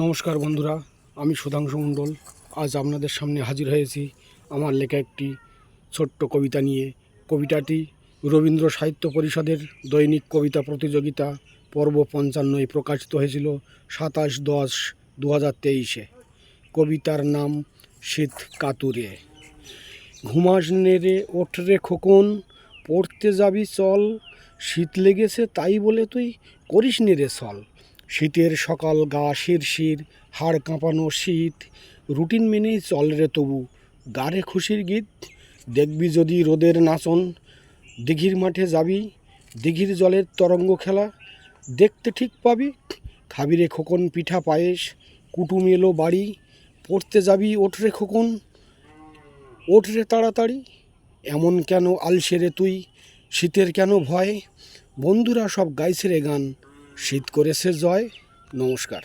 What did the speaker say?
নমস্কার বন্ধুরা, আমি সুধাংশু মণ্ডল। আজ আপনাদের সামনে হাজির হয়েছি আমার লেখা একটি ছোট্ট কবিতা নিয়ে। কবিতাটি রবীন্দ্র সাহিত্য পরিষদের দৈনিক কবিতা প্রতিযোগিতা পর্ব পঞ্চান্নয় প্রকাশিত হয়েছিল সাতাশ দশ দু হাজার তেইশে। কবিতার নাম শীত কাতুরে। ঘুমাস নেড়ে ওঠরে খোকন, পড়তে যাবি চল, শীত লেগেছে তাই বলে তুই করিস নি রে চল শীতের সকাল গা শিরশির, হাড় কাঁপানো শীত। রুটিন মেনেই চল রে তবু, গারে খুশির গীত। দেখবি যদি রোদের নাচন, দিঘির মাঠে যাবি, দিঘির জলের তরঙ্গ খেলা। দেখতে ঠিক পাবি, খাবি রে খোকন পিঠা পায়েস, কুটুম এলো বাড়ি, পড়তে যাবি ওঠরে খোকন। ওঠ রে তাড়াতাড়ি, এমন কেন আলসে রে তুই? শীতের কেন ভয়? বন্ধুরা সব গাইছে রে গান। শীত করেছে জয় নমস্কার।